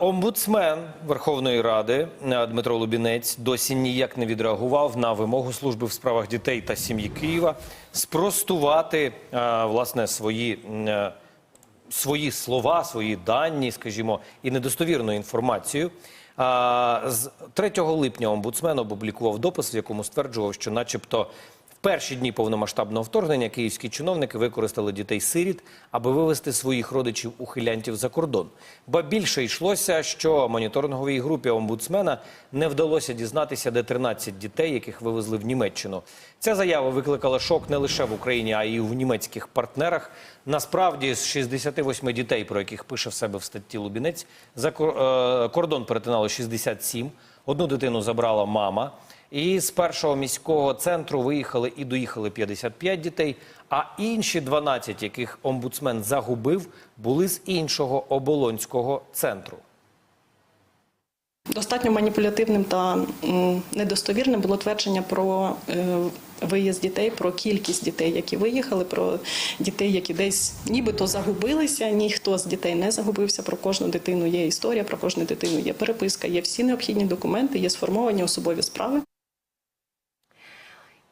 Омбудсмен Верховної Ради е, Дмитро Лубінець досі ніяк не відреагував на вимогу служби в справах дітей та сім'ї Києва спростувати е, власне свої, е, свої слова, свої дані, скажімо, і недостовірну інформацію. З 3 липня омбудсмен опублікував допис, в якому стверджував, що, начебто, перші дні повномасштабного вторгнення київські чиновники використали дітей-сиріт, аби вивести своїх родичів-ухилянтів за кордон. Ба більше йшлося, що моніторинговій групі омбудсмена не вдалося дізнатися, де 13 дітей, яких вивезли в Німеччину. Ця заява викликала шок не лише в Україні, а й у німецьких партнерах. Насправді, з 68 дітей, про яких пише в себе в статті Лубінець, за е, кордон перетинало 67, одну дитину забрала мама. І з першого міського центру виїхали і доїхали 55 дітей, а інші 12, яких омбудсмен загубив, були з іншого оболонського центру. Достатньо маніпулятивним та недостовірним було твердження про е, виїзд дітей, про кількість дітей, які виїхали, про дітей, які десь нібито загубилися. Ніхто з дітей не загубився. Про кожну дитину є історія, про кожну дитину є переписка, є всі необхідні документи, є сформовані особові справи.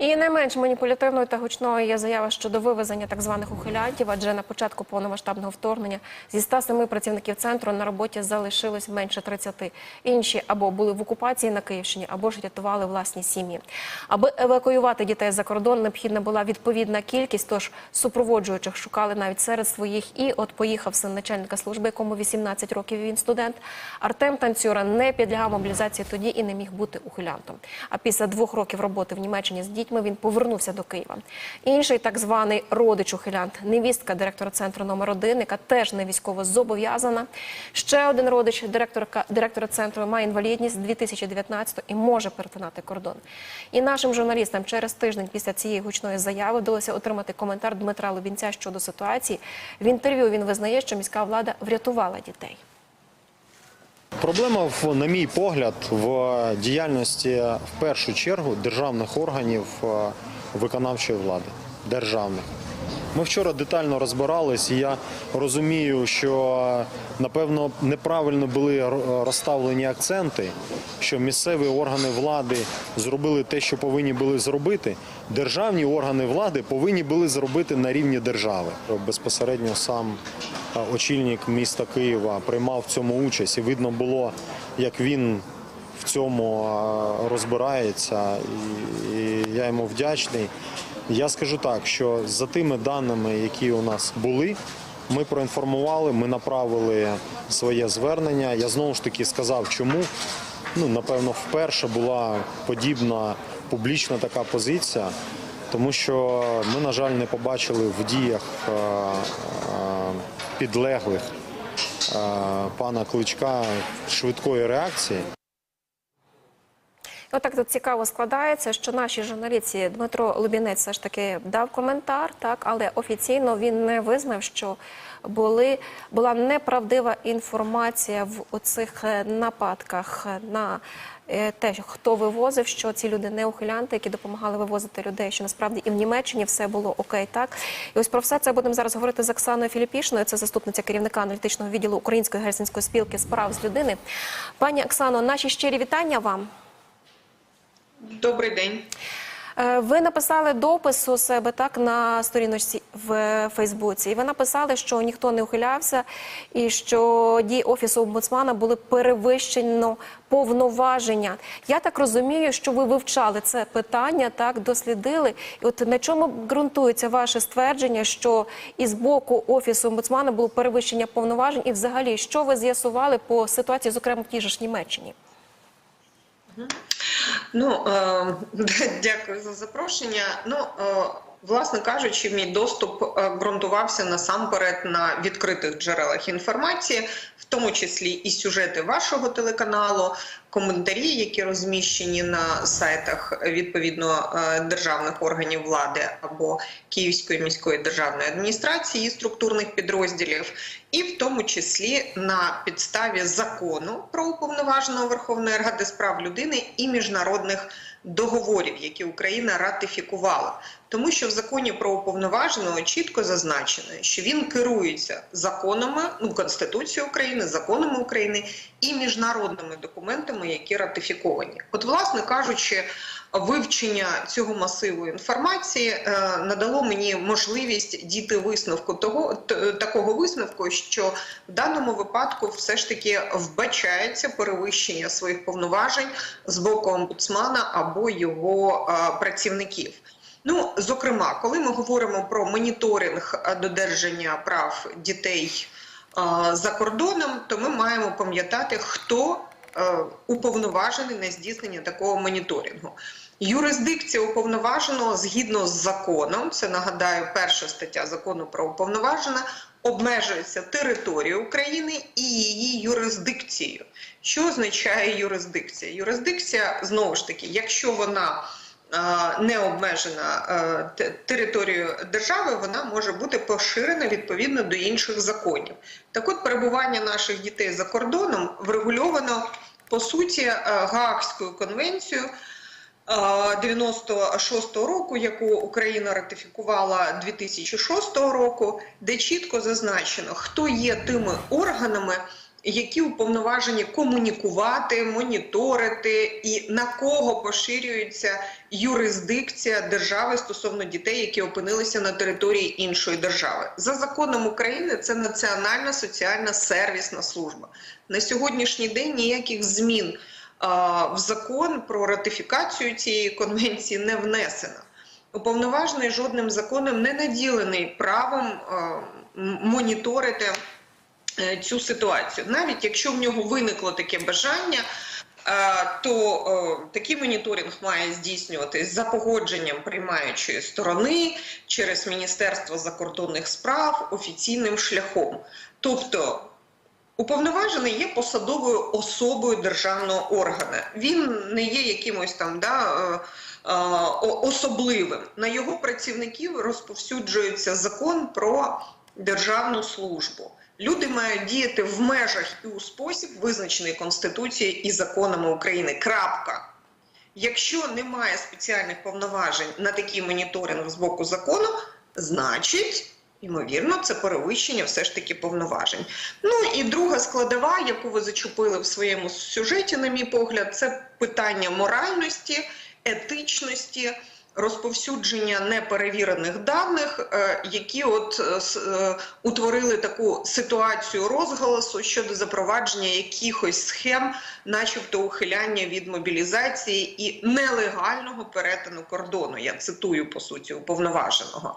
І не менш маніпулятивною та гучною є заява щодо вивезення так званих ухилянтів, адже на початку повномасштабного вторгнення зі 107 працівників центру на роботі залишилось менше 30. Інші або були в окупації на Київщині, або ж рятували власні сім'ї. Аби евакуювати дітей за кордон, необхідна була відповідна кількість, тож супроводжуючих шукали навіть серед своїх. І от поїхав син начальника служби, якому 18 років він студент. Артем Танцюра не підлягав мобілізації тоді і не міг бути ухилянтом. А після двох років роботи в Німеччині з дітьми він повернувся до Києва. Інший так званий родич ухилянт, невістка директора центру номер 1 яка теж не військово зобов'язана. Ще один родич директора центру має інвалідність з 2019 і може перетинати кордон. І нашим журналістам через тиждень після цієї гучної заяви вдалося отримати коментар Дмитра Лубінця щодо ситуації. В інтерв'ю він визнає, що міська влада врятувала дітей. Проблема, на мій погляд, в діяльності в першу чергу державних органів е, виконавчої влади. Державних. Ми вчора детально розбирались, і я розумію, що напевно неправильно були розставлені акценти, що місцеві органи влади зробили те, що повинні були зробити. Державні органи влади повинні були зробити на рівні держави. Безпосередньо сам очільник міста Києва приймав в цьому участь, і видно було, як він в цьому розбирається, і, я йому вдячний. Я скажу так, що за тими даними, які у нас були, ми проінформували, ми направили своє звернення. Я знову ж таки сказав, чому. Ну, напевно, вперше була подібна публічна така позиція, тому що ми, на жаль, не побачили в діях підлеглих пана Кличка швидкої реакції. Отак тут цікаво складається, що наші журналісти Дмитро Лубінець все ж таки дав коментар, так але офіційно він не визнав, що були була неправдива інформація в оцих е, нападках на е, те, хто вивозив, що ці люди не ухилянти, які допомагали вивозити людей, що насправді і в Німеччині все було окей. Так і ось про все це будемо зараз говорити з Оксаною Філіпішною. Це заступниця керівника аналітичного відділу Української гельсінської спілки справ з людини. Пані Оксано, наші щирі вітання вам. Добрий день. Е, Ви написали допис у себе так на сторіночці в Фейсбуці, і ви написали, що ніхто не ухилявся, і що дії офісу омбудсмана були перевищено повноваження. Я так розумію, що ви вивчали це питання, так дослідили. І от на чому ґрунтується ваше ствердження, що із боку офісу омбудсмана було перевищення повноважень, і взагалі що ви з'ясували по ситуації, зокрема в тій ж Німеччині? Ну е, дякую за запрошення. Ну е, власне кажучи, мій доступ е, ґрунтувався насамперед на відкритих джерелах інформації, в тому числі і сюжети вашого телеканалу, коментарі, які розміщені на сайтах відповідно е, державних органів влади або Київської міської державної адміністрації і структурних підрозділів, і в тому числі на підставі закону про уповноваженого Верховної Ради з прав людини і міжнародних договорів, які Україна ратифікувала. Тому що в законі про уповноваженого чітко зазначено, що він керується законами, ну Конституцією України, законами України і міжнародними документами, які ратифіковані. От, власне кажучи, вивчення цього масиву інформації е, надало мені можливість дійти висновку того такого висновку, що в даному випадку все ж таки вбачається перевищення своїх повноважень з боку омбудсмана або його е, працівників. Ну, зокрема, коли ми говоримо про моніторинг додержання прав дітей е, за кордоном, то ми маємо пам'ятати, хто уповноважений на здійснення такого моніторингу. Юрисдикція уповноваженого згідно з законом, це нагадаю, перша стаття закону про уповноважена, обмежується територією України і її юрисдикцією. Що означає юрисдикція? Юрисдикція знову ж таки, якщо вона е, не обмежена е, територією держави, вона може бути поширена відповідно до інших законів. Так от перебування наших дітей за кордоном врегульовано по суті е, Гаагською конвенцією. е, 96-го року, яку Україна ратифікувала 2006 року, де чітко зазначено, хто є тими органами, які уповноважені комунікувати, моніторити і на кого поширюється юрисдикція держави стосовно дітей, які опинилися на території іншої держави. За законом України це Національна соціальна сервісна служба. На сьогоднішній день ніяких змін а, в закон про ратифікацію цієї конвенції не внесено. Уповноважений жодним законом не наділений правом а, моніторити цю ситуацію. Навіть якщо в нього виникло таке бажання, е, то е, такий моніторинг має здійснюватись за погодженням приймаючої сторони через Міністерство закордонних справ офіційним шляхом. Тобто Уповноважений є посадовою особою державного органу. Він не є якимось там да, е, е, особливим. На його працівників розповсюджується закон про державну службу. Люди мають діяти в межах і у спосіб, визначений Конституцією і законами України. Крапка. Якщо немає спеціальних повноважень на такий моніторинг з боку закону, значить, ймовірно, це перевищення все ж таки повноважень. Ну і друга складова, яку ви зачепили в своєму сюжеті, на мій погляд, це питання моральності, етичності. Розповсюдження неперевірених даних, е, які от е, е, утворили таку ситуацію розголосу щодо запровадження якихось схем, начебто ухиляння від мобілізації і нелегального перетину кордону. Я цитую по суті уповноваженого.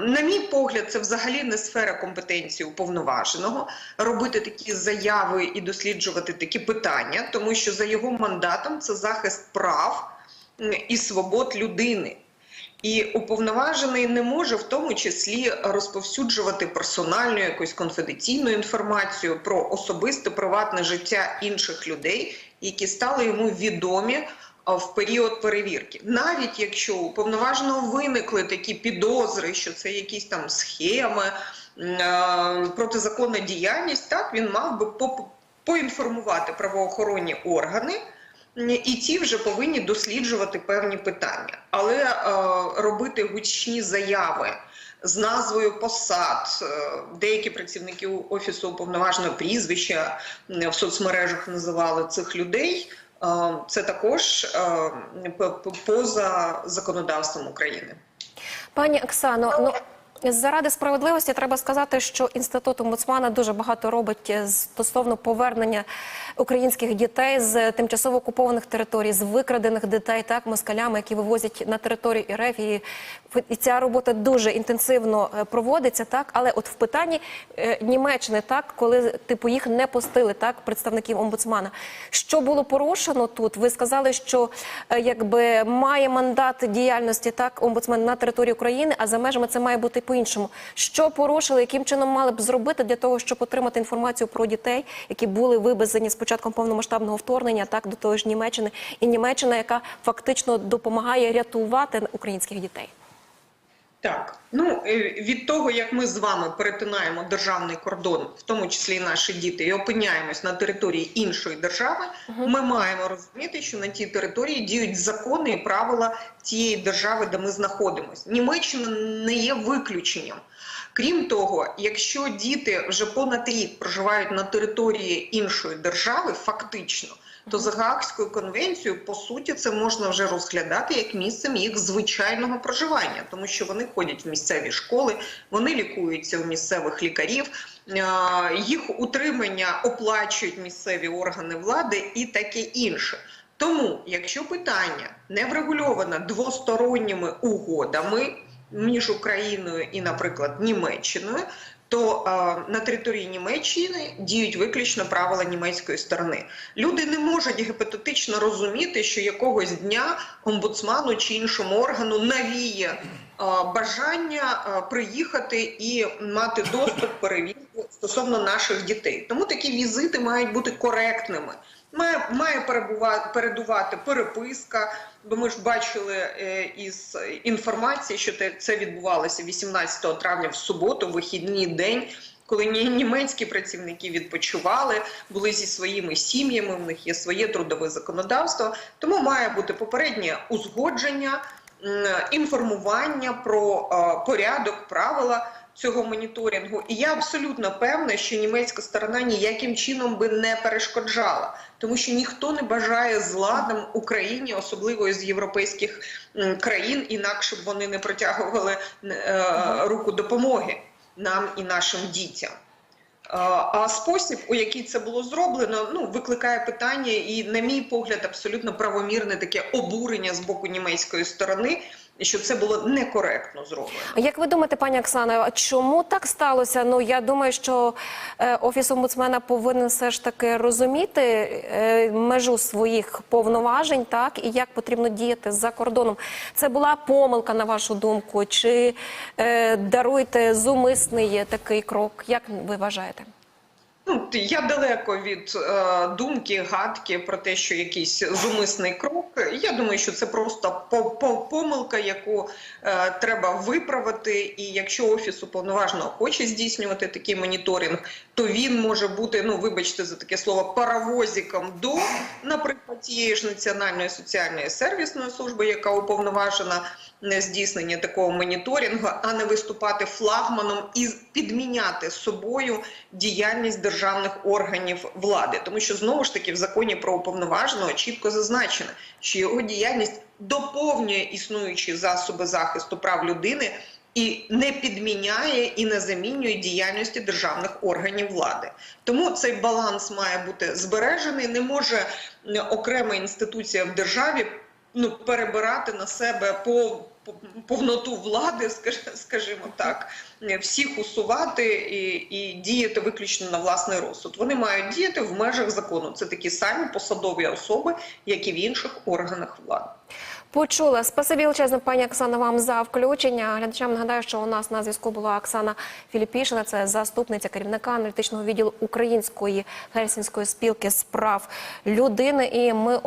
На мій погляд, це взагалі не сфера компетенції уповноваженого робити такі заяви і досліджувати такі питання, тому що за його мандатом це захист прав і свобод людини. І уповноважений не може в тому числі розповсюджувати персональну якусь конфіденційну інформацію про особисте приватне життя інших людей, які стали йому відомі в період перевірки. Навіть якщо у уповноваженого виникли такі підозри, що це якісь там схеми, е, протизаконна діяльність, так він мав би поінформувати правоохоронні органи. І ті вже повинні досліджувати певні питання, але е, робити гучні заяви з назвою посад. е, Деякі працівники офісу уповноваженого прізвища в соцмережах називали цих людей. е, Це також е, поза законодавством України. Пані Оксано, ну заради справедливості треба сказати, що інститут омбудсмана дуже багато робить е, стосовно повернення українських дітей з тимчасово окупованих територій, з викрадених дітей, так москалями, які вивозять на територію РФ. І, і ця робота дуже інтенсивно е, проводиться, так. Але от в питанні е, Німеччини, так, коли типу їх не пустили, так, представників омбудсмана. Що було порушено тут? Ви сказали, що е, якби має мандат діяльності так омбудсмен на території України, а за межами це має бути по-іншому. Що порушили, яким чином мали б зробити для того, щоб отримати інформацію про дітей, які були вивезені з початком повномасштабного вторгнення, так до того ж Німеччини, і Німеччина, яка фактично допомагає рятувати українських дітей. Так, ну е, від того, як ми з вами перетинаємо державний кордон, в тому числі і наші діти, і опиняємось на території іншої держави, ми маємо розуміти, що на тій території діють закони і правила тієї держави, де ми знаходимося. Німеччина не є виключенням. Крім того, якщо діти вже понад рік проживають на території іншої держави, фактично, то за Гаагською конвенцією, по суті, це можна вже розглядати як місцем їх звичайного проживання, тому що вони ходять в місцеві школи, вони лікуються у місцевих лікарів, е, їх утримання оплачують місцеві органи влади і таке інше. Тому, якщо питання не врегульоване двосторонніми угодами між Україною і, наприклад, Німеччиною, то е, на території Німеччини діють виключно правила німецької сторони. Люди не можуть гіпотетично розуміти, що якогось дня омбудсману чи іншому органу навіє е, бажання е, приїхати і мати доступ перевірку стосовно наших дітей. Тому такі візити мають бути коректними. Має, має передувати переписка, бо ми ж бачили е, із інформації, що те, це відбувалося 18 травня в суботу, вихідний день, коли ні- німецькі працівники відпочивали, були зі своїми сім'ями, в них є своє трудове законодавство. Тому має бути попереднє узгодження, інформування про е, порядок, правила цього моніторингу. І я абсолютно певна, що німецька сторона ніяким чином би не перешкоджала, тому що ніхто не бажає зладом Україні, особливо з європейських країн, інакше б вони не протягували е, руку допомоги нам і нашим дітям. Е, А спосіб, у який це було зроблено, ну викликає питання, і, на мій погляд, абсолютно правомірне таке обурення з боку німецької сторони, що це було некоректно зроблено. Як ви думаєте, пані Оксана, чому так сталося? Ну я думаю, що е, офіс омбудсмена повинен все ж таки розуміти е, межу своїх повноважень, так і як потрібно діяти за кордоном. Це була помилка, на вашу думку, чи е, даруйте зумисний такий крок? Як ви вважаєте? Ну, я далеко від е, думки, гадки про те, що якийсь зумисний крок. Я думаю, що це просто по, по, помилка, яку е, треба виправити. І якщо офіс уповноваженого хоче здійснювати такий моніторинг, то він може бути, ну вибачте за таке слово, паровозиком до, наприклад, тієї ж національної соціальної сервісної служби, яка уповноважена на здійснення такого моніторингу, а не виступати флагманом і підміняти собою діяльність державних органів влади, тому що знову ж таки в законі про уповноваженого чітко зазначено, що його діяльність доповнює існуючі засоби захисту прав людини. І не підміняє і не замінює діяльності державних органів влади. Тому цей баланс має бути збережений. Не може окрема інституція в державі ну, перебирати на себе по, по повноту влади, скаж- скажімо так, всіх усувати і, і діяти виключно на власний розсуд. Вони мають діяти в межах закону. Це такі самі посадові особи, як і в інших органах влади. Почула. Спасибі величезне, пані Оксана, вам за включення. Глядачам нагадаю, що у нас на зв'язку була Оксана Філіпішина, це заступниця керівника аналітичного відділу Української гельсінської спілки з прав людини. І ми